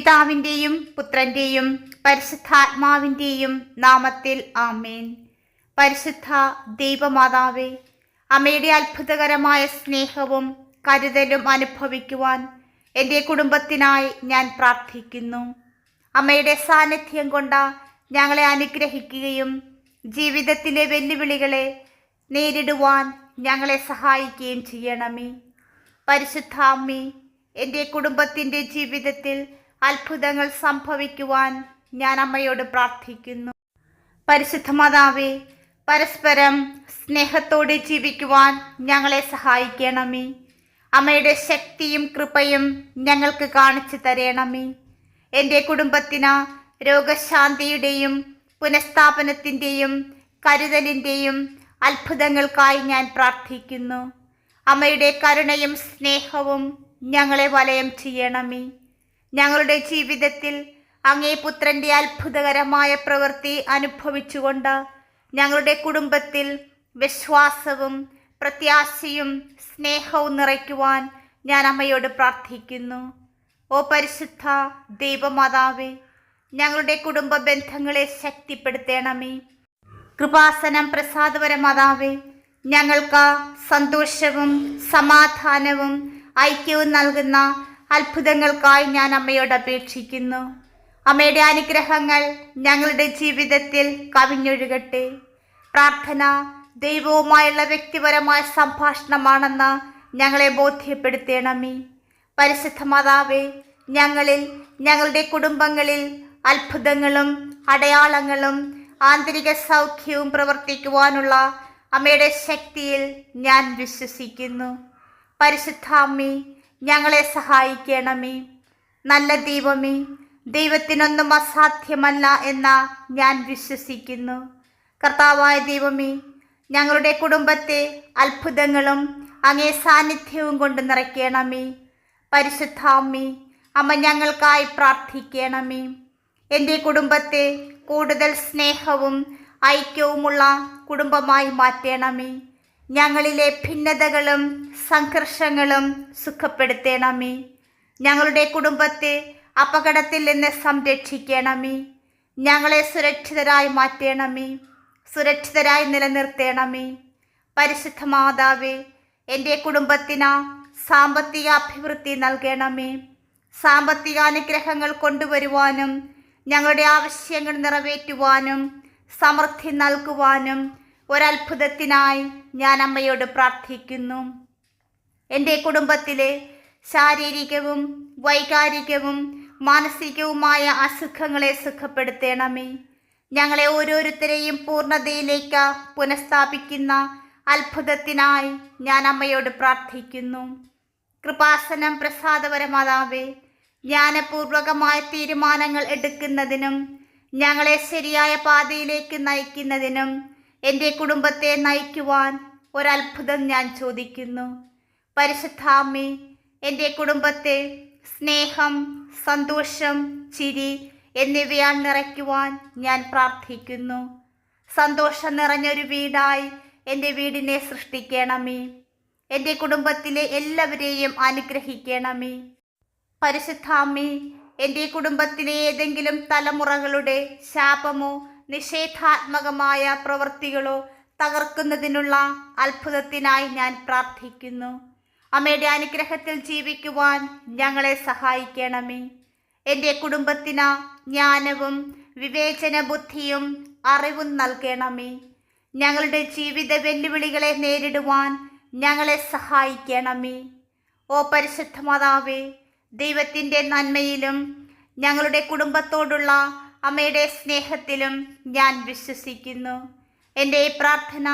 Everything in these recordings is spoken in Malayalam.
പിതാവിന്റെയും പുത്രന്റെയും പരിശുദ്ധാത്മാവിന്റെയും നാമത്തിൽ ആമേൻ. പരിശുദ്ധ ദൈവമാതാവേ അമ്മയുടെ അത്ഭുതകരമായ സ്നേഹവും കരുതലും അനുഭവിക്കുവാൻ എന്റെ കുടുംബത്തിനായി ഞാൻ പ്രാർത്ഥിക്കുന്നു. അമ്മയുടെ സാന്നിധ്യം കൊണ്ട ഞങ്ങളെ അനുഗ്രഹിക്കുകയും ജീവിതത്തിലെ വെല്ലുവിളികളെ നേരിടുവാൻ ഞങ്ങളെ സഹായിക്കുകയും ചെയ്യണമേ. പരിശുദ്ധ അമ്മേ എന്റെ കുടുംബത്തിന്റെ ജീവിതത്തിൽ അത്ഭുതങ്ങൾ സംഭവിക്കുവാൻ ഞാൻ അമ്മയോട് പ്രാർത്ഥിക്കുന്നു. പരിശുദ്ധ മാതാവേ പരസ്പരം സ്നേഹത്തോടെ ജീവിക്കുവാൻ ഞങ്ങളെ സഹായിക്കണമേ. അമ്മയുടെ ശക്തിയും കൃപയും ഞങ്ങൾക്ക് കാണിച്ചു തരണമേ. എന്റെ കുടുംബത്തിന് രോഗശാന്തിയുടെയും പുനഃസ്ഥാപനത്തിന്റെയും കരുതലിന്റെയും അത്ഭുതങ്ങൾക്കായി ഞാൻ പ്രാർത്ഥിക്കുന്നു. അമ്മയുടെ കരുണയും സ്നേഹവും ഞങ്ങളെ വലയം ചെയ്യണമേ. ഞങ്ങളുടെ ജീവിതത്തിൽ അങ്ങേ പുത്രന്റെ അത്ഭുതകരമായ പ്രവൃത്തി അനുഭവിച്ചുകൊണ്ട് ഞങ്ങളുടെ കുടുംബത്തിൽ വിശ്വാസവും പ്രത്യാശയും സ്നേഹവും നിറയ്ക്കുവാൻ ഞാൻ അമ്മയോട് പ്രാർത്ഥിക്കുന്നു. ഓ പരിശുദ്ധ ദൈവമാതാവേ ഞങ്ങളുടെ കുടുംബ ബന്ധങ്ങളെ ശക്തിപ്പെടുത്തണമേ. കൃപാസനം പ്രസാദപരമാതാവേ ഞങ്ങൾക്ക് സന്തോഷവും സമാധാനവും ഐക്യവും നൽകുന്ന അത്ഭുതങ്ങൾക്കായി ഞാൻ അമ്മയോട് അപേക്ഷിക്കുന്നു. അമ്മയുടെ അനുഗ്രഹങ്ങൾ ഞങ്ങളുടെ ജീവിതത്തിൽ കവിഞ്ഞൊഴുകട്ടെ. പ്രാർത്ഥന ദൈവവുമായുള്ള വ്യക്തിപരമായ സംഭാഷണമാണെന്ന് ഞങ്ങളെ ബോധ്യപ്പെടുത്തണമേ. പരിശുദ്ധ മാതാവേ ഞങ്ങളിൽ ഞങ്ങളുടെ കുടുംബങ്ങളിൽ അത്ഭുതങ്ങളും അടയാളങ്ങളും ആന്തരിക സൗഖ്യവും പ്രവർത്തിക്കുവാനുള്ള അമ്മയുടെ ശക്തിയിൽ ഞാൻ വിശ്വസിക്കുന്നു. പരിശുദ്ധ അമ്മേ ഞങ്ങളെ സഹായിക്കണമേ. നല്ല ദൈവമേ ദൈവത്തിനൊന്നും അസാധ്യമല്ല എന്ന ഞാൻ വിശ്വസിക്കുന്നു. കർത്താവായ ദൈവമേ ഞങ്ങളുടെ കുടുംബത്തെ അത്ഭുതങ്ങളും അങ്ങേ സാന്നിധ്യവും കൊണ്ട് നിറയ്ക്കണമേ. പരിശുദ്ധാമ്മേ അമ്മ ഞങ്ങൾക്കായി പ്രാർത്ഥിക്കണമേ. എന്റെ കുടുംബത്തെ കൂടുതൽ സ്നേഹവും ഐക്യവുമുള്ള കുടുംബമായി മാറ്റണമേ. ഞങ്ങളിലെ ഭിന്നതകളും സംഘർഷങ്ങളും സുഖപ്പെടുത്തേണമേ. ഞങ്ങളുടെ കുടുംബത്തെ അപകടത്തിൽ നിന്ന് സംരക്ഷിക്കണമേ. ഞങ്ങളെ സുരക്ഷിതരായി മാറ്റണമേ. സുരക്ഷിതരായി നിലനിർത്തണമേ. പരിശുദ്ധ മാതാവേ എന്റെ കുടുംബത്തിന് സാമ്പത്തിക അഭിവൃദ്ധി നൽകണമേ. സാമ്പത്തിക അനുഗ്രഹങ്ങൾ കൊണ്ടുവരുവാനും ഞങ്ങളുടെ ആവശ്യങ്ങൾ നിറവേറ്റുവാനും സമൃദ്ധി നൽകുവാനും ഒരത്ഭുതത്തിനായി ഞാൻ അമ്മയോട് പ്രാർത്ഥിക്കുന്നു. എന്റെ കുടുംബത്തിലെ ശാരീരികവും വൈകാരികവും മാനസികവുമായ അസുഖങ്ങളെ സുഖപ്പെടുത്തണമേ. ഞങ്ങളെ ഓരോരുത്തരെയും പൂർണതയിലേക്ക് പുനഃസ്ഥാപിക്കുന്ന അത്ഭുതത്തിനായി ഞാൻ അമ്മയോട് പ്രാർത്ഥിക്കുന്നു. കൃപാസനം പ്രസാദപരമാതാവേ ജ്ഞാനപൂർവകമായ തീരുമാനങ്ങൾ എടുക്കുന്നതിനും ഞങ്ങളെ ശരിയായ പാതയിലേക്ക് നയിക്കുന്നതിനും എന്റെ കുടുംബത്തെ നയിക്കുവാൻ ഒരത്ഭുതം ഞാൻ ചോദിക്കുന്നു. പരിശുദ്ധാമി എന്റെ കുടുംബത്തെ സ്നേഹം സന്തോഷം ചിരി എന്നിവയാൽ നിറയ്ക്കുവാൻ ഞാൻ പ്രാർത്ഥിക്കുന്നു. സന്തോഷം നിറഞ്ഞൊരു വീടായി എന്റെ വീടിനെ സൃഷ്ടിക്കണമേ. എന്റെ കുടുംബത്തിലെ എല്ലാവരെയും അനുഗ്രഹിക്കണമേ. പരിശുദ്ധാമി എന്റെ കുടുംബത്തിലെ ഏതെങ്കിലും തലമുറകളുടെ ശാപമോ നിഷേധാത്മകമായ പ്രവൃത്തികളോ തകർക്കുന്നതിനുള്ള അത്ഭുതത്തിനായി ഞാൻ പ്രാർത്ഥിക്കുന്നു. അമ്മയുടെ അനുഗ്രഹത്തിൽ ജീവിക്കുവാൻ ഞങ്ങളെ സഹായിക്കണമേ. എന്റെ കുടുംബത്തിന് ജ്ഞാനവും വിവേചന ബുദ്ധിയും അറിവും നൽകണമേ. ഞങ്ങളുടെ ജീവിത വെല്ലുവിളികളെ നേരിടുവാൻ ഞങ്ങളെ സഹായിക്കണമേ. ഓ പരിശുദ്ധ മാതാവേ ദൈവത്തിന്റെ നന്മയിലും ഞങ്ങളുടെ കുടുംബത്തോടുള്ള അമ്മയുടെ സ്നേഹത്തിലും ഞാൻ വിശ്വസിക്കുന്നു. എന്റെ ഈ പ്രാർത്ഥന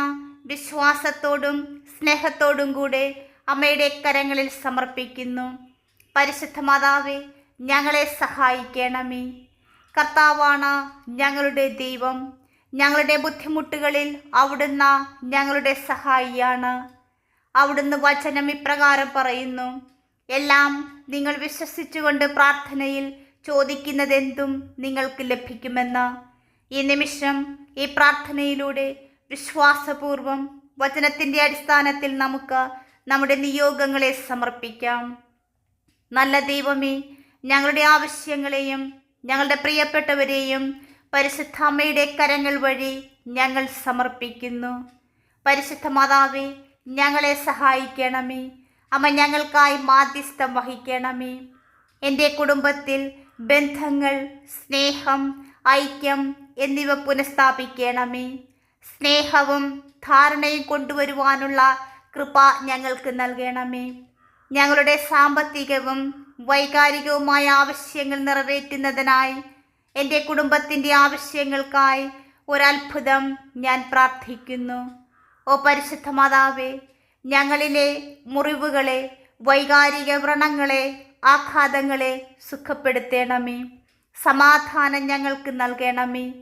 വിശ്വാസത്തോടും സ്നേഹത്തോടും കൂടെ അമ്മയുടെ കരങ്ങളിൽ സമർപ്പിക്കുന്നു. പരിശുദ്ധ മാതാവേ ഞങ്ങളെ സഹായിക്കണമേ. കർത്താവാണ് ഞങ്ങളുടെ ദൈവം. ഞങ്ങളുടെ ബുദ്ധിമുട്ടുകളിൽ അവിടുന്ന് ഞങ്ങളുടെ സഹായിയാണ്. അവിടുന്ന് വചനം ഇപ്രകാരം പറയുന്നു. എല്ലാം നിങ്ങൾ വിശ്വസിച്ചുകൊണ്ട് പ്രാർത്ഥനയിൽ ചോദിക്കുന്നതെന്തും നിങ്ങൾക്ക് ലഭിക്കുമെന്ന്? ഈ നിമിഷം ഈ പ്രാർത്ഥനയിലൂടെ വിശ്വാസപൂർവം വചനത്തിന്റെ അടിസ്ഥാനത്തിൽ നമുക്ക് നമ്മുടെ നിയോഗങ്ങളെ സമർപ്പിക്കാം. നല്ല ദൈവമേ ഞങ്ങളുടെ ആവശ്യങ്ങളെയും ഞങ്ങളുടെ പ്രിയപ്പെട്ടവരെയും പരിശുദ്ധമ്മയുടെ കരങ്ങൾ വഴി ഞങ്ങൾ സമർപ്പിക്കുന്നു. പരിശുദ്ധ മാതാവേ ഞങ്ങളെ സഹായിക്കണമേ. അമ്മ ഞങ്ങൾക്കായി മാധ്യസ്ഥം വഹിക്കണമേ. എന്റെ കുടുംബത്തിൽ ബന്ധങ്ങൾ സ്നേഹം ഐക്യം എന്നിവ പുനഃസ്ഥാപിക്കണമേ. സ്നേഹവും ധാരണയും കൊണ്ടുവരുവാനുള്ള കൃപ ഞങ്ങൾക്ക് നൽകണമേ. ഞങ്ങളുടെ സാമ്പത്തികവും വൈകാരികവുമായ ആവശ്യങ്ങൾ നിറവേറ്റുന്നതിനായി എന്റെ കുടുംബത്തിന്റെ ആവശ്യങ്ങൾക്കായി ഒരത്ഭുതം ഞാൻ പ്രാർത്ഥിക്കുന്നു. ഓ പരിശുദ്ധ മാതാവേ ഞങ്ങളിലെ മുറിവുകളെ വൈകാരിക വ്രണങ്ങളെ ആഘാതങ്ങളെ സുഖപ്പെടുത്തേണമേ. സമാധാനം ഞങ്ങൾക്ക് നൽകണമേ.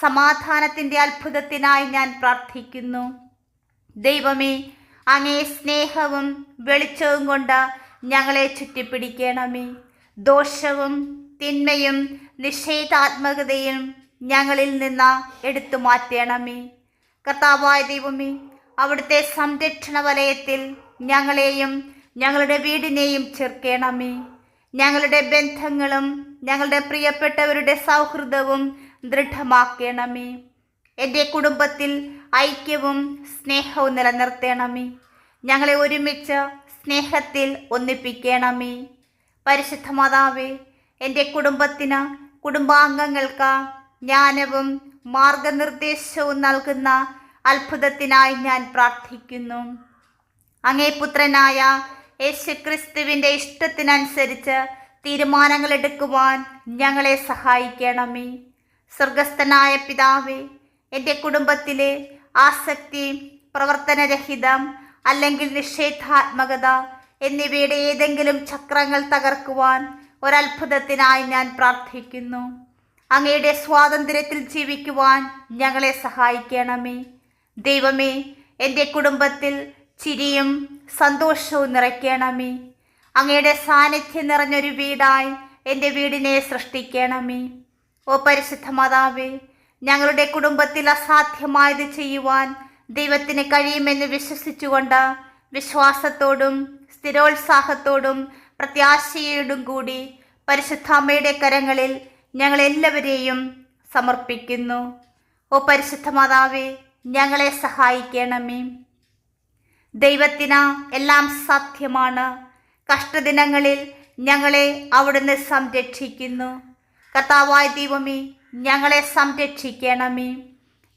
സമാധാനത്തിന്റെ അത്ഭുതത്തിനായി ഞാൻ പ്രാർത്ഥിക്കുന്നു. ദൈവമേ അങ്ങേ സ്നേഹവും വെളിച്ചവും കൊണ്ട് ഞങ്ങളെ ചുറ്റിപ്പിടിക്കണമേ. ദോഷവും തിന്മയും നിഷേധാത്മകതയും ഞങ്ങളിൽ നിന്ന് എടുത്തു മാറ്റണമേ. കർത്താവായ ദൈവമേ അവിടുത്തെ സംരക്ഷണ വലയത്തിൽ ഞങ്ങളെയും ഞങ്ങളുടെ വീടിനെയും ചേർക്കണമേ. ഞങ്ങളുടെ ബന്ധങ്ങളും ഞങ്ങളുടെ പ്രിയപ്പെട്ടവരുടെ സൗഹൃദവും ദൃഢമാക്കണമേ. എന്റെ കുടുംബത്തിൽ ഐക്യവും സ്നേഹവും നിലനിർത്തണമേ. ഞങ്ങളെ ഒരുമിച്ച് സ്നേഹത്തിൽ ഒന്നിപ്പിക്കണമേ. പരിശുദ്ധ മാതാവേ എന്റെ കുടുംബത്തിന് കുടുംബാംഗങ്ങൾക്ക് ജ്ഞാനവും മാർഗനിർദ്ദേശവും നൽകുന്ന അത്ഭുതത്തിനായി ഞാൻ പ്രാർത്ഥിക്കുന്നു. അങ്ങേ പുത്രനായ യേശുക്രിസ്തുവിന്റെ ഇഷ്ടത്തിനനുസരിച്ച് തീരുമാനങ്ങൾ എടുക്കുവാൻ ഞങ്ങളെ സഹായിക്കണമേ. സ്വർഗസ്ഥനായ പിതാവേ എന്റെ കുടുംബത്തിലെ ആസക്തി പ്രവർത്തനരഹിതം അല്ലെങ്കിൽ നിഷേധാത്മകത എന്നിവയുടെ ഏതെങ്കിലും ചക്രങ്ങൾ തകർക്കുവാൻ ഒരത്ഭുതത്തിനായി ഞാൻ പ്രാർത്ഥിക്കുന്നു. അങ്ങയുടെ സ്വാതന്ത്ര്യത്തിൽ ജീവിക്കുവാൻ ഞങ്ങളെ സഹായിക്കണമേ. ദൈവമേ എന്റെ കുടുംബത്തിൽ ചിരിയും സന്തോഷവും നിറയ്ക്കണമേ. അങ്ങയുടെ സാന്നിധ്യം നിറഞ്ഞൊരു വീടായി എന്റെ വീടിനെ സൃഷ്ടിക്കണമേ. ഓ പരിശുദ്ധ മാതാവേ ഞങ്ങളുടെ കുടുംബത്തിൽ അസാധ്യമായത് ചെയ്യുവാൻ ദൈവത്തിന് കഴിയുമെന്ന് വിശ്വസിച്ചുകൊണ്ട് വിശ്വാസത്തോടും സ്ഥിരോത്സാഹത്തോടും പ്രത്യാശയോടും കൂടി പരിശുദ്ധാമ്മയുടെ കരങ്ങളിൽ ഞങ്ങളെല്ലാവരെയും സമർപ്പിക്കുന്നു. ഓ പരിശുദ്ധ മാതാവേ ഞങ്ങളെ സഹായിക്കണമേ. ദൈവത്തിന് എല്ലാം സാധ്യമാണ്. കഷ്ടദിനങ്ങളിൽ ഞങ്ങളെ അവിടുന്ന് സംരക്ഷിക്കുന്നു. കർത്താവായ ദൈവമേ ഞങ്ങളെ സംരക്ഷിക്കണമേ.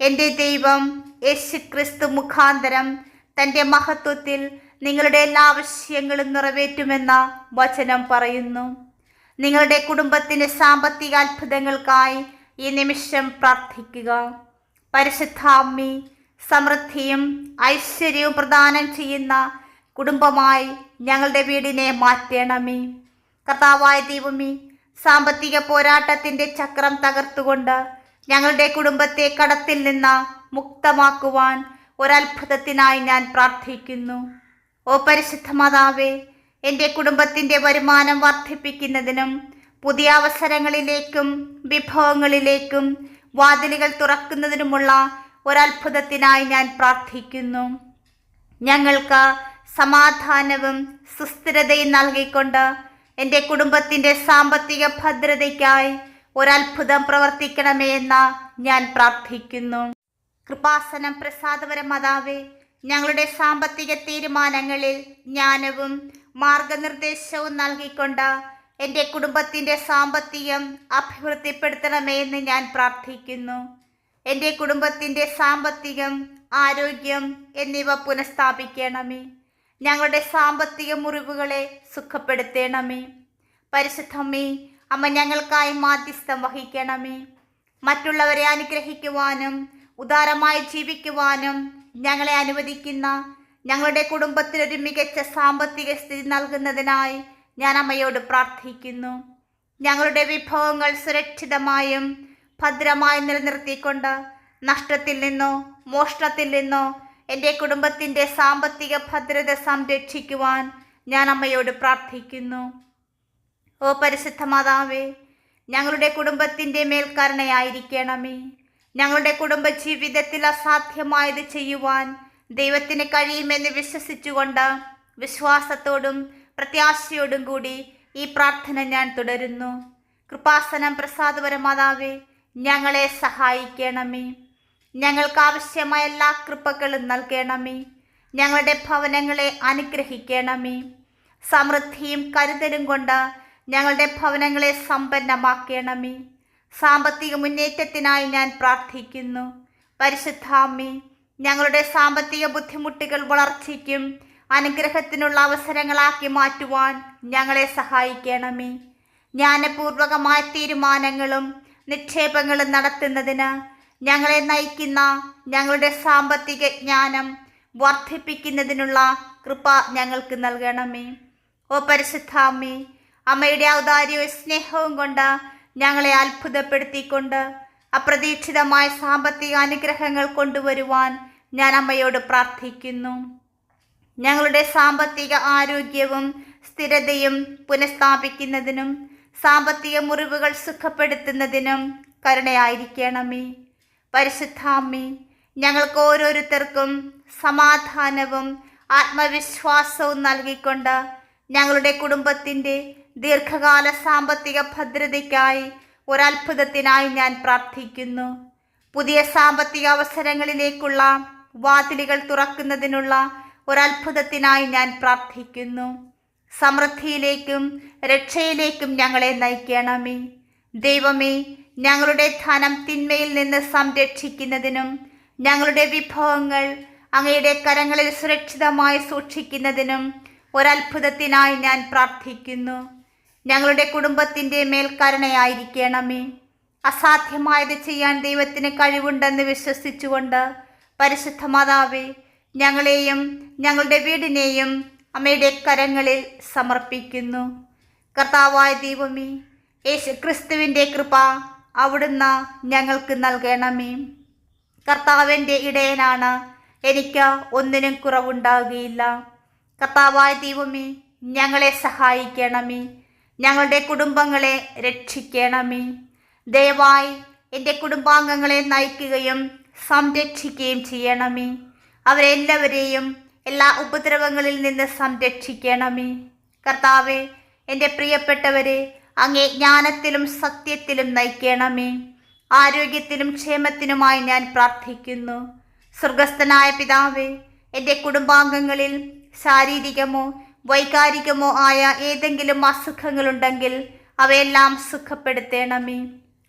എന്റെ ദൈവം യേശു ക്രിസ്തു മുഖാന്തരം തന്റെ മഹത്വത്തിൽ നിങ്ങളുടെ എല്ലാ ആവശ്യങ്ങളും നിറവേറ്റുമെന്ന വചനം പറയുന്നു. നിങ്ങളുടെ കുടുംബത്തിന്റെ സാമ്പത്തിക അത്ഭുതങ്ങൾക്കായി ഈ നിമിഷം പ്രാർത്ഥിക്കുക. പരിശുദ്ധ അമ്മി സമൃദ്ധിയും ഐശ്വര്യവും പ്രദാനം ചെയ്യുന്ന കുടുംബമായി ഞങ്ങളുടെ വീടിനെ മാറ്റണമേ. കർത്താവായ ദൈവമേ സാമ്പത്തിക പോരാട്ടത്തിന്റെ ചക്രം തകർത്തുകൊണ്ട് ഞങ്ങളുടെ കുടുംബത്തെ കടത്തിൽ നിന്ന് മുക്തമാക്കുവാൻ ഒരത്ഭുതത്തിനായി ഞാൻ പ്രാർത്ഥിക്കുന്നു. ഓ പരിശുദ്ധ മാതാവേ എന്റെ കുടുംബത്തിന്റെ വരുമാനം വർദ്ധിപ്പിക്കുന്നതിനും പുതിയ അവസരങ്ങളിലേക്കും വിഭവങ്ങളിലേക്കും വാതിലുകൾ തുറക്കുന്നതിനുമുള്ള ഒരത്ഭുതത്തിനായി ഞാൻ പ്രാർത്ഥിക്കുന്നു. ഞങ്ങൾക്ക് സമാധാനവും സുസ്ഥിരതയും നൽകിക്കൊണ്ട് എന്റെ കുടുംബത്തിന്റെ സാമ്പത്തിക ഭദ്രതയ്ക്കായി ഒരത്ഭുതം പ്രവർത്തിക്കണമേ എന്ന് ഞാൻ പ്രാർത്ഥിക്കുന്നു. കൃപാസനം പ്രസാദപര മാതാവേ ഞങ്ങളുടെ സാമ്പത്തിക തീരുമാനങ്ങളിൽ ജ്ഞാനവും മാർഗനിർദ്ദേശവും നൽകിക്കൊണ്ട് എന്റെ കുടുംബത്തിന്റെ സാമ്പത്തികം അഭിവൃദ്ധിപ്പെടുത്തണമേ എന്ന് ഞാൻ പ്രാർത്ഥിക്കുന്നു. എന്റെ കുടുംബത്തിന്റെ സാമ്പത്തികം ആരോഗ്യം എന്നിവ പുനഃസ്ഥാപിക്കണമേ. ഞങ്ങളുടെ സാമ്പത്തിക മുറിവുകളെ സുഖപ്പെടുത്തണമേ. പരിശുദ്ധമേ അമ്മ ഞങ്ങൾക്കായി മാധ്യസ്ഥം വഹിക്കണമേ. മറ്റുള്ളവരെ അനുഗ്രഹിക്കുവാനും ഉദാരമായി ജീവിക്കുവാനും ഞങ്ങളെ അനുവദിക്കുന്ന ഞങ്ങളുടെ കുടുംബത്തിനൊരു മികച്ച സാമ്പത്തിക സ്ഥിതി നൽകുന്നതിനായി ഞാൻ അമ്മയോട് പ്രാർത്ഥിക്കുന്നു. ഞങ്ങളുടെ വിഭവങ്ങൾ സുരക്ഷിതമായും ഭദ്രമായി നിലനിർത്തിക്കൊണ്ട് നഷ്ടത്തിൽ നിന്നോ മോഷണത്തിൽ നിന്നോ എന്റെ കുടുംബത്തിന്റെ സാമ്പത്തിക ഭദ്രത സംരക്ഷിക്കുവാൻ ഞാൻ അമ്മയോട് പ്രാർത്ഥിക്കുന്നു. ഓ പരിശുദ്ധ മാതാവേ ഞങ്ങളുടെ കുടുംബത്തിന്റെ മേൽക്കരണയായിരിക്കണമേ ഞങ്ങളുടെ കുടുംബ ജീവിതത്തിൽ അസാധ്യമായത് ചെയ്യുവാൻ ദൈവത്തിന് കഴിയുമെന്ന് വിശ്വസിച്ചുകൊണ്ട് വിശ്വാസത്തോടും പ്രത്യാശയോടും കൂടി ഈ പ്രാർത്ഥന ഞാൻ തുടരുന്നു. കൃപാസനം പ്രസാദപരമാതാവേ ഞങ്ങളെ സഹായിക്കണമേ. ഞങ്ങൾക്ക് ആവശ്യമായ എല്ലാ കൃപകളും നൽകണമേ. ഞങ്ങളുടെ ഭവനങ്ങളെ അനുഗ്രഹിക്കണമേ. സമൃദ്ധിയും കരുതലും കൊണ്ട് ഞങ്ങളുടെ ഭവനങ്ങളെ സമ്പന്നമാക്കണമേ. സാമ്പത്തിക മുന്നേറ്റത്തിനായി ഞാൻ പ്രാർത്ഥിക്കുന്നു. പരിശുദ്ധാമ്മി ഞങ്ങളുടെ സാമ്പത്തിക ബുദ്ധിമുട്ടുകൾ വളർച്ചയ്ക്കും അനുഗ്രഹത്തിനുള്ള അവസരങ്ങളാക്കി മാറ്റുവാൻ ഞങ്ങളെ സഹായിക്കണമേ. ജ്ഞാനപൂർവകമായ തീരുമാനങ്ങളും നിക്ഷേപങ്ങളും നടത്തുന്നതിന് ഞങ്ങളെ നയിക്കുന്ന ഞങ്ങളുടെ സാമ്പത്തിക ജ്ഞാനം വർദ്ധിപ്പിക്കുന്നതിനുള്ള കൃപ ഞങ്ങൾക്ക് നൽകണമേ. ഓ പരിശുദ്ധാമ്മേ അമ്മയുടെ ഔദാര്യവും സ്നേഹവും കൊണ്ട് ഞങ്ങളെ അത്ഭുതപ്പെടുത്തിക്കൊണ്ട് അപ്രതീക്ഷിതമായ സാമ്പത്തിക അനുഗ്രഹങ്ങൾ കൊണ്ടുവരുവാൻ ഞാൻ അമ്മയോട് പ്രാർത്ഥിക്കുന്നു. ഞങ്ങളുടെ സാമ്പത്തിക ആരോഗ്യവും സ്ഥിരതയും പുനഃസ്ഥാപിക്കുന്നതിനും സാമ്പത്തിക മുറിവുകൾ സുഖപ്പെടുത്തുന്നതിനും കരുണയായിരിക്കണമേ. പരിശുദ്ധാമ്മേ ഞങ്ങൾക്ക് ഓരോരുത്തർക്കും സമാധാനവും ആത്മവിശ്വാസവും നൽകിക്കൊണ്ട് ഞങ്ങളുടെ കുടുംബത്തിന്റെ ദീർഘകാല സാമ്പത്തിക ഭദ്രതയ്ക്കായി ഒരത്ഭുതത്തിനായി ഞാൻ പ്രാർത്ഥിക്കുന്നു. പുതിയ സാമ്പത്തിക അവസരങ്ങളിലേക്കുള്ള വാതിലുകൾ തുറക്കുന്നതിനുള്ള ഒരത്ഭുതത്തിനായി ഞാൻ പ്രാർത്ഥിക്കുന്നു. സമൃദ്ധിയിലേക്കും രക്ഷയിലേക്കും ഞങ്ങളെ നയിക്കണമേ. ദൈവമേ ഞങ്ങളുടെ ധനം തിന്മയിൽ നിന്ന് സംരക്ഷിക്കുന്നതിനും ഞങ്ങളുടെ വിഭവങ്ങൾ അങ്ങയുടെ കരങ്ങളിൽ സുരക്ഷിതമായി സൂക്ഷിക്കുന്നതിനും ഒരത്ഭുതത്തിനായി ഞാൻ പ്രാർത്ഥിക്കുന്നു. ഞങ്ങളുടെ കുടുംബത്തിന്റെ മേൽ കരുണയായിരിക്കണമേ. അസാധ്യമായത് ചെയ്യാൻ ദൈവത്തിന് കഴിവുണ്ടെന്ന് വിശ്വസിച്ചുകൊണ്ട് പരിശുദ്ധ മാതാവേ ഞങ്ങളെയും ഞങ്ങളുടെ വീടിനെയും അമ്മയുടെ കരങ്ങളിൽ സമർപ്പിക്കുന്നു. കർത്താവായ ദൈവമേ യേശു ക്രിസ്തുവിന്റെ കൃപ അവിടുന്ന് ഞങ്ങൾക്ക് നൽകണമേ. കർത്താവിന്റെ ഇടയനാണ് എനിക്ക് ഒന്നിനും കുറവുണ്ടാകുകയില്ല. കർത്താവായ ദൈവമേ ഞങ്ങളെ സഹായിക്കണമേ. ഞങ്ങളുടെ കുടുംബങ്ങളെ രക്ഷിക്കണമേ. ദയവായി എന്റെ കുടുംബാംഗങ്ങളെ നയിക്കുകയും സംരക്ഷിക്കുകയും ചെയ്യണമേ. അവരെല്ലാവരെയും എല്ലാ ഉപദ്രവങ്ങളിൽ നിന്ന് സംരക്ഷിക്കണമേ. കർത്താവെ എന്റെ പ്രിയപ്പെട്ടവരെ അങ്ങേ ജ്ഞാനത്തിലും സത്യത്തിലും നയിക്കണമേ. ആരോഗ്യത്തിനും ക്ഷേമത്തിനുമായി ഞാൻ പ്രാർത്ഥിക്കുന്നു. സ്വർഗസ്ഥനായ പിതാവേ എന്റെ കുടുംബാംഗങ്ങളിൽ ശാരീരികമോ വൈകാരികമോ ആയ ഏതെങ്കിലും അസുഖങ്ങളുണ്ടെങ്കിൽ അവയെല്ലാം സുഖപ്പെടുത്തണമേ.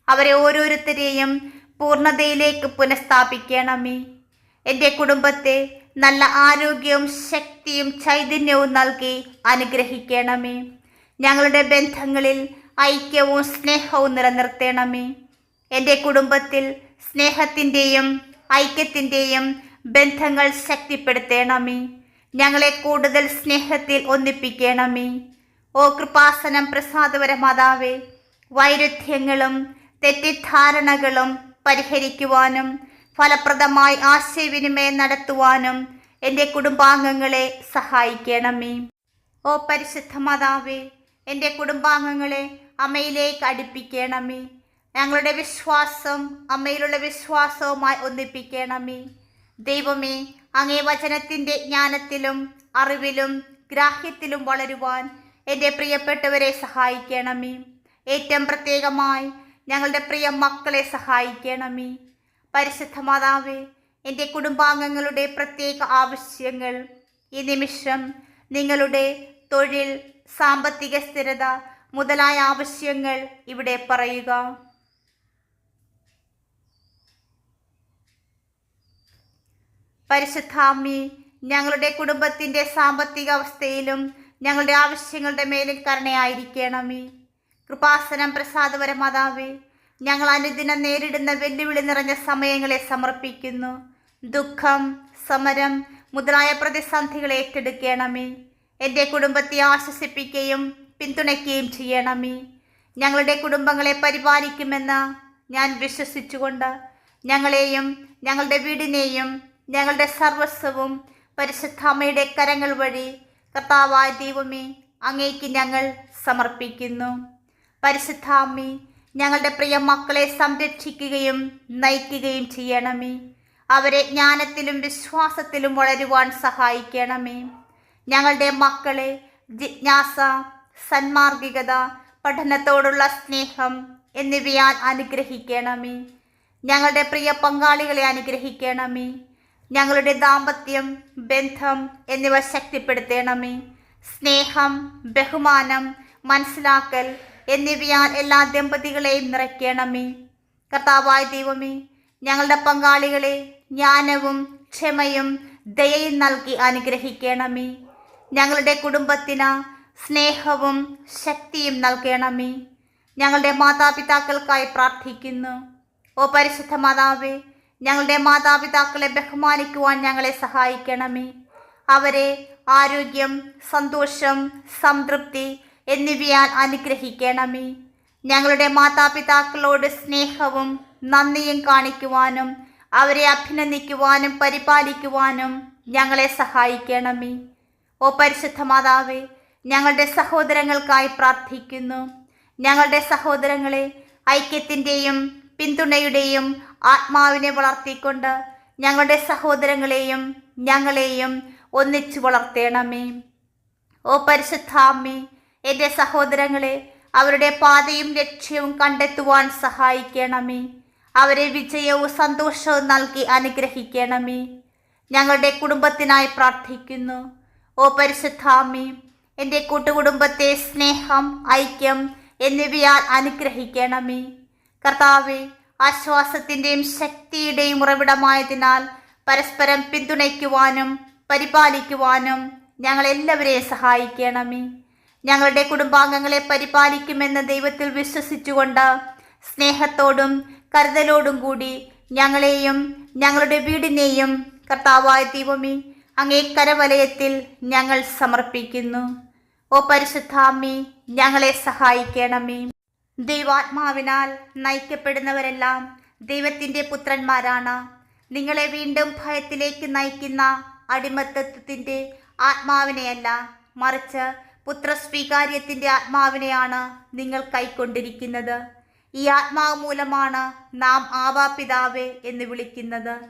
അവരെ ഓരോരുത്തരെയും പൂർണതയിലേക്ക് പുനഃസ്ഥാപിക്കണമേ. എന്റെ കുടുംബത്തെ നല്ല ആരോഗ്യവും ശക്തിയും ചൈതന്യവും നൽകി അനുഗ്രഹിക്കണമേ. ഞങ്ങളുടെ ബന്ധങ്ങളിൽ ഐക്യവും സ്നേഹവും നിലനിർത്തണമേ. എന്റെ കുടുംബത്തിൽ സ്നേഹത്തിന്റെയും ഐക്യത്തിന്റെയും ബന്ധങ്ങൾ ശക്തിപ്പെടുത്തണമേ. ഞങ്ങളെ കൂടുതൽ സ്നേഹത്തിൽ ഒന്നിപ്പിക്കണമേ. ഓ കൃപാസനം പ്രസാദപരമാതാവേ വൈരുദ്ധ്യങ്ങളും തെറ്റിദ്ധാരണകളും പരിഹരിക്കുവാനും ഫലപ്രദമായി ആശയവിനിമയം നടത്തുവാനും എന്റെ കുടുംബാംഗങ്ങളെ സഹായിക്കണമേ. ഓ പരിശുദ്ധ മാതാവേ എന്റെ കുടുംബാംഗങ്ങളെ അമ്മയിലേക്ക് അടുപ്പിക്കണമേ. ഞങ്ങളുടെ വിശ്വാസം അമ്മയിലുള്ള വിശ്വാസവുമായി ഒന്നിപ്പിക്കണമേ. ദൈവമേ അങ്ങേ വചനത്തിന്റെ ജ്ഞാനത്തിലും അറിവിലും ഗ്രാഹ്യത്തിലും വളരുവാൻ എന്റെ പ്രിയപ്പെട്ടവരെ സഹായിക്കണമേ. ഏറ്റവും പ്രത്യേകമായി ഞങ്ങളുടെ പ്രിയ മക്കളെ സഹായിക്കണമേ. പരിശുദ്ധ മാതാവേ എന്റെ കുടുംബാംഗങ്ങളുടെ പ്രത്യേക ആവശ്യങ്ങൾ. ഈ നിമിഷം നിങ്ങളുടെ തൊഴിൽ സാമ്പത്തിക സ്ഥിരത മുതലായ ആവശ്യങ്ങൾ ഇവിടെ പറയുക. പരിശുദ്ധാമ്മി ഞങ്ങളുടെ കുടുംബത്തിന്റെ സാമ്പത്തിക അവസ്ഥയിലും ഞങ്ങളുടെ ആവശ്യങ്ങളുടെ മേലും കരുണയായിരിക്കണമേ. കൃപാസനം പ്രസാദപരമാതാവേ ഞങ്ങൾ അനുദിനം നേരിടുന്ന വെല്ലുവിളി നിറഞ്ഞ സമയങ്ങളെ സമർപ്പിക്കുന്നു. ദുഃഖം സമരം മുതലായ പ്രതിസന്ധികളെ ഏറ്റെടുക്കണമേ. എന്റെ കുടുംബത്തെ ആശ്വസിപ്പിക്കുകയും പിന്തുണയ്ക്കുകയും ചെയ്യണമേ. ഞങ്ങളുടെ കുടുംബങ്ങളെ പരിപാലിക്കുമെന്ന് ഞാൻ വിശ്വസിച്ചുകൊണ്ട് ഞങ്ങളെയും ഞങ്ങളുടെ വീടിനെയും ഞങ്ങളുടെ സർവസ്വവും പരിശുദ്ധാമ്മയുടെ കരങ്ങൾ വഴി കർത്താവായ ദൈവമേ അങ്ങേക്ക് ഞങ്ങൾ സമർപ്പിക്കുന്നു. പരിശുദ്ധാമ്മി ഞങ്ങളുടെ പ്രിയ മക്കളെ സംരക്ഷിക്കുകയും നയിക്കുകയും ചെയ്യണമേ. അവരെ ജ്ഞാനത്തിലും വിശ്വാസത്തിലും വളരുവാൻ സഹായിക്കണമേ. ഞങ്ങളുടെ മക്കളെ ജിജ്ഞാസ സന്മാർഗികത പഠനത്തോടുള്ള സ്നേഹം എന്നിവയാൽ അനുഗ്രഹിക്കണമേ. ഞങ്ങളുടെ പ്രിയ പങ്കാളികളെ അനുഗ്രഹിക്കണമേ. ഞങ്ങളുടെ ദാമ്പത്യം ബന്ധം എന്നിവ ശക്തിപ്പെടുത്തണമേ. സ്നേഹം ബഹുമാനം മനസ്സിലാക്കൽ എന്നിവയാൽ എല്ലാ ദമ്പതികളെയും നിറയ്ക്കണമേ. കർത്താവായ ദൈവമേ ഞങ്ങളുടെ പങ്കാളികളെ ജ്ഞാനവും ക്ഷമയും ദയയും നൽകി അനുഗ്രഹിക്കണമേ. ഞങ്ങളുടെ കുടുംബത്തിന് സ്നേഹവും ശക്തിയും നൽകണമേ. ഞങ്ങളുടെ മാതാപിതാക്കൾക്കായി പ്രാർത്ഥിക്കുന്നു. ഓ പരിശുദ്ധ മാതാവേ ഞങ്ങളുടെ മാതാപിതാക്കളെ ബഹുമാനിക്കുവാൻ ഞങ്ങളെ സഹായിക്കണമേ. അവരെ ആരോഗ്യം സന്തോഷം സംതൃപ്തി എന്നിവയാൽ അനുഗ്രഹിക്കണമേ. ഞങ്ങളുടെ മാതാപിതാക്കളോട് സ്നേഹവും നന്ദിയും കാണിക്കുവാനും അവരെ അഭിനന്ദിക്കുവാനും പരിപാലിക്കുവാനും ഞങ്ങളെ സഹായിക്കണമേ. ഓ പരിശുദ്ധ മാതാവേ ഞങ്ങളുടെ സഹോദരങ്ങൾക്കായി പ്രാർത്ഥിക്കുന്നു. ഞങ്ങളുടെ സഹോദരങ്ങളെ ഐക്യത്തിന്റെയും പിന്തുണയുടെയും ആത്മാവിനെ വളർത്തിക്കൊണ്ട് ഞങ്ങളുടെ സഹോദരങ്ങളെയും ഞങ്ങളെയും ഒന്നിച്ചു വളർത്തേണമേ. ഓ പരിശുദ്ധാമ്മേ എന്റെ സഹോദരങ്ങളെ അവരുടെ പാതയും ലക്ഷ്യവും കണ്ടെത്തുവാൻ സഹായിക്കണമേ. അവരെ വിജയവും സന്തോഷവും നൽകി അനുഗ്രഹിക്കണമേ. ഞങ്ങളുടെ കുടുംബത്തിനായി പ്രാർത്ഥിക്കുന്നു. ഓ പരിശുദ്ധാമി എന്റെ കൂട്ടുകുടുംബത്തെ സ്നേഹം ഐക്യം എന്നിവയാൽ അനുഗ്രഹിക്കണമേ. കർത്താവെ ആശ്വാസത്തിന്റെയും ശക്തിയുടെയും ഉറവിടമായതിനാൽ പരസ്പരം പിന്തുണയ്ക്കുവാനും പരിപാലിക്കുവാനും ഞങ്ങളെല്ലാവരെയും സഹായിക്കണമേ. ഞങ്ങളുടെ കുടുംബാംഗങ്ങളെ പരിപാലിക്കുമെന്ന ദൈവത്തിൽ വിശ്വസിച്ചുകൊണ്ട് സ്നേഹത്തോടും കരുതലോടും കൂടി ഞങ്ങളെയും ഞങ്ങളുടെ വീടിനെയും കർത്താവായ ദൈവമേ അങ്ങേ കരവലയത്തിൽ ഞങ്ങൾ സമർപ്പിക്കുന്നു. ഓ പരിശുദ്ധാമ്മി ഞങ്ങളെ സഹായിക്കണമേ. ദൈവാത്മാവിനാൽ നയിക്കപ്പെടുന്നവരെല്ലാം ദൈവത്തിന്റെ പുത്രന്മാരാണ്. നിങ്ങളെ വീണ്ടും ഭയത്തിലേക്ക് നയിക്കുന്ന അടിമത്തത്വത്തിന്റെ ആത്മാവിനെയല്ല മറിച്ച് പുത്രസ്വീകാര്യത്തിന്റെ ആത്മാവിനെയാണ് നിങ്ങൾ കൈക്കൊണ്ടിരിക്കുന്നത്. ഈ ആത്മാവ് മൂലമാണ് നാം ആവാ പിതാവേ എന്ന് വിളിക്കുന്നത്.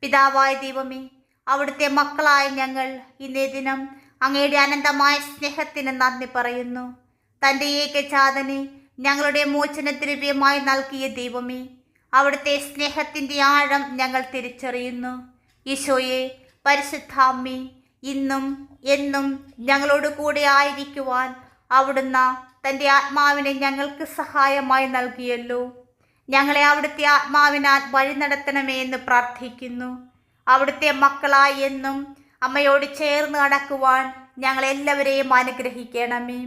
പിതാവായ ദൈവമേ അവിടുത്തെ മക്കളായ ഞങ്ങൾ ഇന്നേ ദിനം അങ്ങയുടെ അനന്തമായ സ്നേഹത്തിന് നന്ദി പറയുന്നു. തന്റെ ഏകജാതനെ ഞങ്ങളുടെ മോചനദ്രവ്യമായി നൽകിയ ദൈവമേ അവിടുത്തെ സ്നേഹത്തിന്റെ ആഴം ഞങ്ങൾ തിരിച്ചറിയുന്നു. ഈശോയെ പരിശുദ്ധാമ്മി ഇന്നും എന്നും ഞങ്ങളോട് കൂടെ ആയിരിക്കുവാൻ അവിടുന്ന് തന്റെ ആത്മാവിനെ ഞങ്ങൾക്ക് സഹായമായി നൽകിയല്ലോ. ഞങ്ങളെ അവിടുത്തെ ആത്മാവിനാൽ വഴി നടത്തണമേ എന്ന് പ്രാർത്ഥിക്കുന്നു. അവിടുത്തെ മക്കളായി എന്നും അമ്മയോട് ചേർന്ന് നടക്കുവാൻ ഞങ്ങളെല്ലാവരെയും അനുഗ്രഹിക്കണമേ.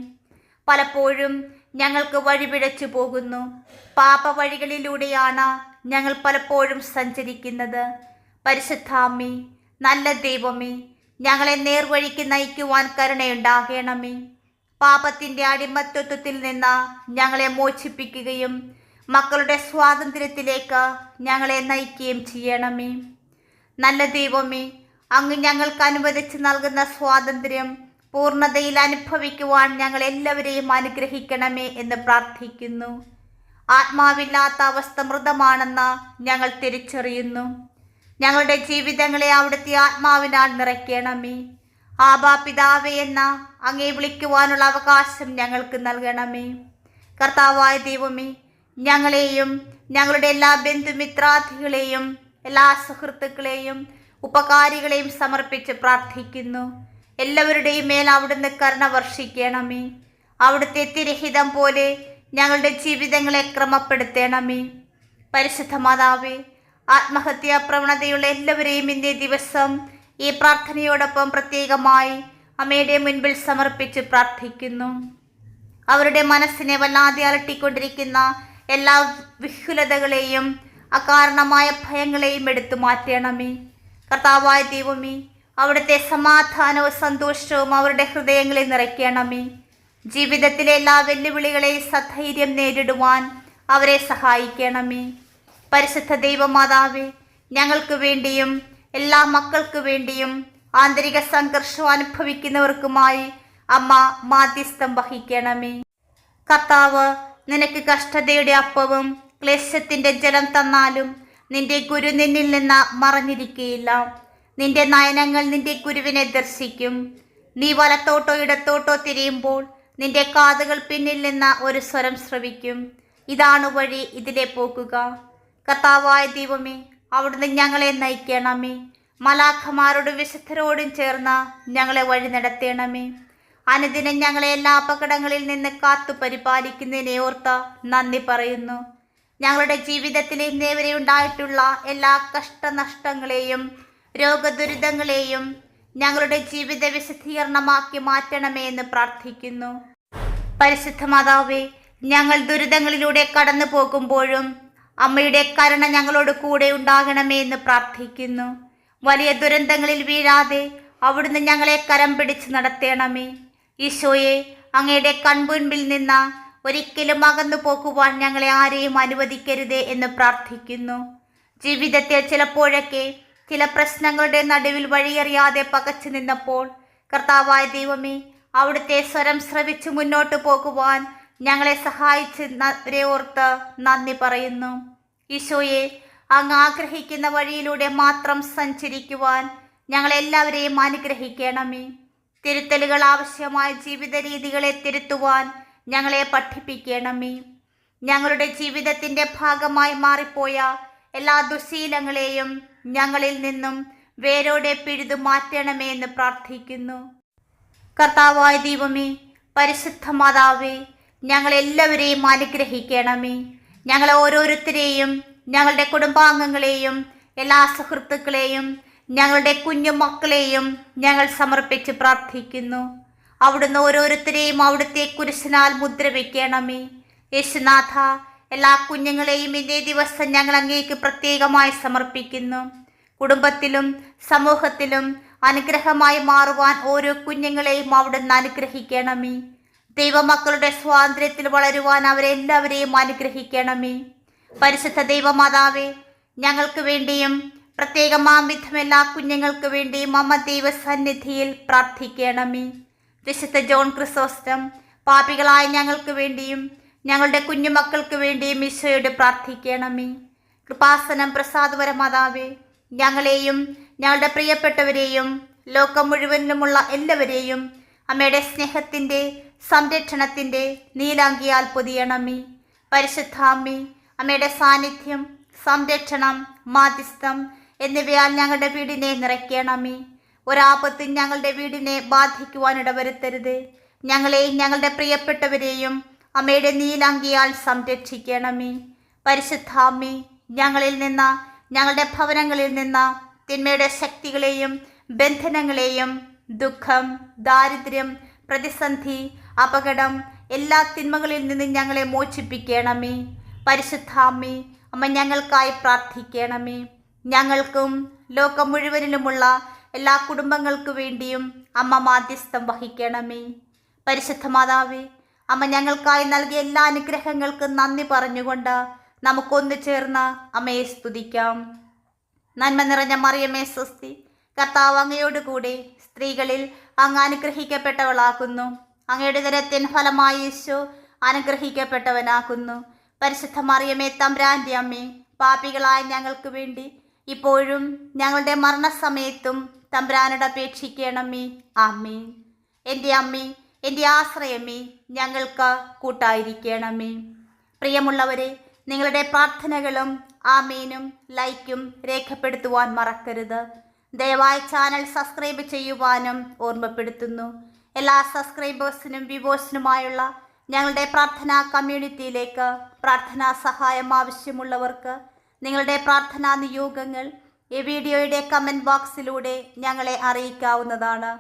പലപ്പോഴും ഞങ്ങൾക്ക് വഴിപിഴച്ചു പോകുന്നു. പാപ വഴികളിലൂടെയാണ് ഞങ്ങൾ പലപ്പോഴും സഞ്ചരിക്കുന്നത്. പരിശുദ്ധാമ്മി നല്ല ദൈവമേ ഞങ്ങളെ നേർവഴിക്ക് നയിക്കുവാൻ കരുണയുണ്ടാകണമേ. പാപത്തിന്റെ അടിമത്വത്വത്തിൽ നിന്ന് ഞങ്ങളെ മോചിപ്പിക്കുകയും മക്കളുടെ സ്വാതന്ത്ര്യത്തിലേക്ക് ഞങ്ങളെ നയിക്കുകയും ചെയ്യണമേ. നല്ല ദൈവമേ അങ്ങ് ഞങ്ങൾക്ക് അനുവദിച്ച് നൽകുന്ന സ്വാതന്ത്ര്യം പൂർണതയിൽ അനുഭവിക്കുവാൻ ഞങ്ങൾ എല്ലാവരെയും അനുഗ്രഹിക്കണമേ എന്ന് പ്രാർത്ഥിക്കുന്നു. ആത്മാവില്ലാത്ത അവസ്ഥ മൃതമാണെന്ന് ഞങ്ങൾ തിരിച്ചറിയുന്നു. ഞങ്ങളുടെ ജീവിതങ്ങളെ അവിടുത്തെ ആത്മാവിനാൽ നിറയ്ക്കണമേ. ആബാ പിതാവേ എന്ന അങ്ങേ വിളിക്കുവാനുള്ള അവകാശം ഞങ്ങൾക്ക് നൽകണമേ. കർത്താവായ ദൈവമേ ഞങ്ങളെയും ഞങ്ങളുടെ എല്ലാ ബന്ധുമിത്രാദികളെയും എല്ലാ സുഹൃത്തുക്കളെയും ഉപകാരികളെയും സമർപ്പിച്ച് പ്രാർത്ഥിക്കുന്നു. എല്ലാവരുടെയും മേൽ അവിടുന്ന് കരുണ വർഷിക്കണമേ. അവിടുത്തെ തിരഹിതം പോലെ ഞങ്ങളുടെ ജീവിതങ്ങളെ ക്രമപ്പെടുത്തണമേ. പരിശുദ്ധ മാതാവേ ആത്മഹത്യാ പ്രവണതയുള്ള എല്ലാവരെയും ഇന്നേ ദിവസം ഈ പ്രാർത്ഥനയോടൊപ്പം പ്രത്യേകമായി അമ്മയുടെ മുൻപിൽ സമർപ്പിച്ച് പ്രാർത്ഥിക്കുന്നു. അവരുടെ മനസ്സിനെ വല്ലാതെ അലട്ടിക്കൊണ്ടിരിക്കുന്ന എല്ലാ വിഹുലതകളെയും അകാരണമായ ഭയങ്ങളെയും എടുത്തു മാറ്റണമേ. കർത്താവായ ദൈവമേ അവിടുത്തെ സമാധാനവും സന്തോഷവും അവരുടെ ഹൃദയങ്ങളിൽ നിറയ്ക്കണമേ. ജീവിതത്തിലെ എല്ലാ വെല്ലുവിളികളെയും സധൈര്യം നേരിടുവാൻ അവരെ സഹായിക്കണമേ. പരിശുദ്ധ ദൈവമാതാവേ ഞങ്ങൾക്ക് വേണ്ടിയും എല്ലാ മക്കൾക്ക് വേണ്ടിയും ആന്തരിക സംഘർഷം അനുഭവിക്കുന്നവർക്കുമായി അമ്മ മാധ്യസ്ഥം വഹിക്കണമേ. കർത്താവ് നിനക്ക് കഷ്ടതയുടെ അപ്പവും ക്ലേശത്തിന്റെ ജലം തന്നാലും നിന്റെ ഗുരു നിന്നിൽ നിന്ന് മറഞ്ഞിരിക്കുകയില്ല നിന്റെ നയനങ്ങൾ നിന്റെ ഗുരുവിനെ ദർശിക്കും. നീ വലത്തോട്ടോ ഇടത്തോട്ടോ തിരിയുമ്പോൾ നിന്റെ കാതുകൾ പിന്നിൽ നിന്ന് ഒരു സ്വരം ശ്രവിക്കും. ഇതാണ് വഴി ഇതിലെ പോക്കുക കർത്താവായ ദൈവമേ അവിടുന്ന് ഞങ്ങളെ നയിക്കണമേ. മലാഖമാരോടും വിശുദ്ധരോടും ചേർന്ന് ഞങ്ങളെ വഴി നടത്തണമേ. അനുദിനം ഞങ്ങളെ എല്ലാ അപകടങ്ങളിൽ നിന്ന് കാത്തു പരിപാലിക്കുന്നതിനെ ഓർത്ത് നന്ദി പറയുന്നു. ഞങ്ങളുടെ ജീവിതത്തിൽ ഇന്നേവരെ ഉണ്ടായിട്ടുള്ള എല്ലാ കഷ്ടനഷ്ടങ്ങളെയും രോഗദുരിതങ്ങളെയും ഞങ്ങളുടെ ജീവിത വിശദീകരണമാക്കി മാറ്റണമേ എന്ന് പ്രാർത്ഥിക്കുന്നു. പരിശുദ്ധ മാതാവേ ഞങ്ങൾ ദുരിതങ്ങളിലൂടെ കടന്നു പോകുമ്പോഴും അമ്മയുടെ കരുണ ഞങ്ങളോട് കൂടെ ഉണ്ടാകണമേ എന്ന് പ്രാർത്ഥിക്കുന്നു. വലിയ ദുരന്തങ്ങളിൽ വീഴാതെ അവിടുന്ന് ഞങ്ങളെ കരം പിടിച്ച് നടത്തണമേ. ഈശോയെ അങ്ങയുടെ കൺമുൻപിൽ നിന്ന് ഒരിക്കലും അകന്നു പോകുവാൻ ഞങ്ങളെ ആരെയും അനുവദിക്കരുതേ എന്ന് പ്രാർത്ഥിക്കുന്നു. ജീവിതത്തിൽ ചിലപ്പോഴൊക്കെ ചില പ്രശ്നങ്ങളുടെ നടുവിൽ വഴിയറിയാതെ പകച്ചു നിന്നപ്പോൾ കർത്താവായ ദൈവമേ അവിടുത്തെ സ്വരം ശ്രവിച്ചു മുന്നോട്ട് പോകുവാൻ ഞങ്ങളെ സഹായിച്ചവരെ ഓർത്ത് നന്ദി പറയുന്നു. ഈശോയെ അങ്ങ് ആഗ്രഹിക്കുന്ന വഴിയിലൂടെ മാത്രം സഞ്ചരിക്കുവാൻ ഞങ്ങളെല്ലാവരെയും അനുഗ്രഹിക്കണമേ. തിരുത്തലുകൾ ആവശ്യമായ ജീവിത രീതികളെ തിരുത്തുവാൻ ഞങ്ങളെ പഠിപ്പിക്കണമേ. ഞങ്ങളുടെ ജീവിതത്തിന്റെ ഭാഗമായി മാറിപ്പോയ എല്ലാ ദുശീലങ്ങളെയും ഞങ്ങളിൽ നിന്നും വേരോടെ പിഴുതു മാറ്റണമേ എന്ന് പ്രാർത്ഥിക്കുന്നു. കർത്താവായ ദൈവമേ പരിശുദ്ധ മാതാവേ ഞങ്ങളെല്ലാവരെയും അനുഗ്രഹിക്കണമേ. ഞങ്ങളെ ഓരോരുത്തരെയും ഞങ്ങളുടെ കുടുംബാംഗങ്ങളെയും എല്ലാ സുഹൃത്തുക്കളെയും ഞങ്ങളുടെ കുഞ്ഞു മക്കളെയും ഞങ്ങൾ സമർപ്പിച്ച് പ്രാർത്ഥിക്കുന്നു. അവിടുന്ന് ഓരോരുത്തരെയും അവിടുത്തെ കുരിശിനാൽ മുദ്ര വയ്ക്കണമേ യേശുനാഥ എല്ലാ കുഞ്ഞുങ്ങളെയും ഇതേ ദിവസം ഞങ്ങൾ അങ്ങേക്ക് പ്രത്യേകമായി സമർപ്പിക്കുന്നു. കുടുംബത്തിലും സമൂഹത്തിലും അനുഗ്രഹമായി മാറുവാൻ ഓരോ കുഞ്ഞുങ്ങളെയും അവിടുന്ന് അനുഗ്രഹിക്കണമേ. ദൈവമക്കളുടെ സ്വാതന്ത്ര്യത്തിൽ വളരുവാൻ അവരെല്ലാവരെയും അനുഗ്രഹിക്കണമേ. പരിശുദ്ധ ദൈവമാതാവേ ഞങ്ങൾക്ക് വേണ്ടിയും പ്രത്യേകമാം വിധം എല്ലാ കുഞ്ഞുങ്ങൾക്ക് വേണ്ടിയും അമ്മ ദൈവസന്നിധിയിൽ പ്രാർത്ഥിക്കണമേ. വിശുദ്ധ ജോൺ ക്രിസോസ്റ്റം പാപികളായ ഞങ്ങൾക്ക് വേണ്ടിയും ഞങ്ങളുടെ കുഞ്ഞുമക്കൾക്ക് വേണ്ടിയും ഈശോയോട് പ്രാർത്ഥിക്കണമേ. കൃപാസനം പ്രസാദപരമാതാവേ ഞങ്ങളെയും ഞങ്ങളുടെ പ്രിയപ്പെട്ടവരെയും ലോകം മുഴുവനിലുമുള്ള എല്ലാവരെയും അമ്മയുടെ സ്നേഹത്തിന്റെ സംരക്ഷണത്തിന്റെ നീലാങ്കിയാൽ പൊതിയണമേ. പരിശുദ്ധാമ്മി അമ്മയുടെ സാന്നിധ്യം സംരക്ഷണം മാധ്യസ്ഥം എന്നിവയാൽ ഞങ്ങളുടെ വീടിനെ നിറയ്ക്കണമേ. ഒരാപത്തും ഞങ്ങളുടെ വീടിനെ ബാധിക്കുവാൻ ഇടവരുത്തരുത്. ഞങ്ങളെയും ഞങ്ങളുടെ പ്രിയപ്പെട്ടവരെയും അമ്മയുടെ നീലാങ്കിയാൽ സംരക്ഷിക്കണമേ. പരിശുദ്ധാമ്മി ഞങ്ങളിൽ നിന്ന് ഞങ്ങളുടെ ഭവനങ്ങളിൽ നിന്ന് തിന്മയുടെ ശക്തികളെയും ബന്ധനങ്ങളെയും ദുഃഖം ദാരിദ്ര്യം പ്രതിസന്ധി അപകടം എല്ലാ തിന്മകളിൽ നിന്നും ഞങ്ങളെ മോചിപ്പിക്കണമേ. പരിശുദ്ധാമ്മേ അമ്മ ഞങ്ങൾക്കായി പ്രാർത്ഥിക്കണമേ. ഞങ്ങൾക്കും ലോകം മുഴുവനിലുമുള്ള എല്ലാ കുടുംബങ്ങൾക്കു വേണ്ടിയും അമ്മ മാധ്യസ്ഥം വഹിക്കണമേ. പരിശുദ്ധ മാതാവേ അമ്മ ഞങ്ങൾക്കായി നൽകിയ എല്ലാ അനുഗ്രഹങ്ങൾക്കും നന്ദി പറഞ്ഞുകൊണ്ട് നമുക്കൊന്നു ചേർന്ന് അമ്മയെ സ്തുതിക്കാം. നന്മ നിറഞ്ഞ മറിയമേ സ്വസ്തി കർത്താവ് അങ്ങയോടുകൂടി സ്ത്രീകളിൽ അങ്ങ് അനുഗ്രഹിക്കപ്പെട്ടവളാക്കുന്നു അങ്ങയുടെ ദരത്തിൻ ഫലമായി യേശു അനുഗ്രഹിക്കപ്പെട്ടവനാകുന്നു. പരിശുദ്ധ മറിയമേ തമ്പ്രാന്റെ അമ്മി പാപികളായ ഞങ്ങൾക്ക് വേണ്ടി ഇപ്പോഴും ഞങ്ങളുടെ മരണസമയത്തും തമ്പ്രാനോട് അപേക്ഷിക്കണമേ. ആമേ എന്റെ അമ്മി എന്റെ ആശ്രയമേ ഞങ്ങൾക്ക് കൂട്ടായിരിക്കണമേ. പ്രിയമുള്ളവരെ നിങ്ങളുടെ പ്രാർത്ഥനകളും ആമീനും ലൈക്കും രേഖപ്പെടുത്തുവാൻ മറക്കരുത്. ദയവായി ചാനൽ സബ്സ്ക്രൈബ് ചെയ്യുവാനും ഓർമ്മപ്പെടുത്തുന്നു. എല്ലാ സബ്സ്ക്രൈബേഴ്സിനും വ്യൂവേഴ്സിനുമായുള്ള ഞങ്ങളുടെ പ്രാർത്ഥനാ കമ്മ്യൂണിറ്റിയിലേക്ക് പ്രാർത്ഥനാ സഹായം ആവശ്യമുള്ളവർക്ക് നിങ്ങളുടെ പ്രാർത്ഥനാ നിയോഗങ്ങൾ ഈ വീഡിയോയുടെ കമന്റ് ബോക്സിലൂടെ ഞങ്ങളെ അറിയിക്കാവുന്നതാണ്.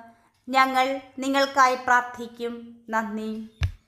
ഞങ്ങൾ നിങ്ങൾക്കായി പ്രാർത്ഥിക്കും. നന്ദി.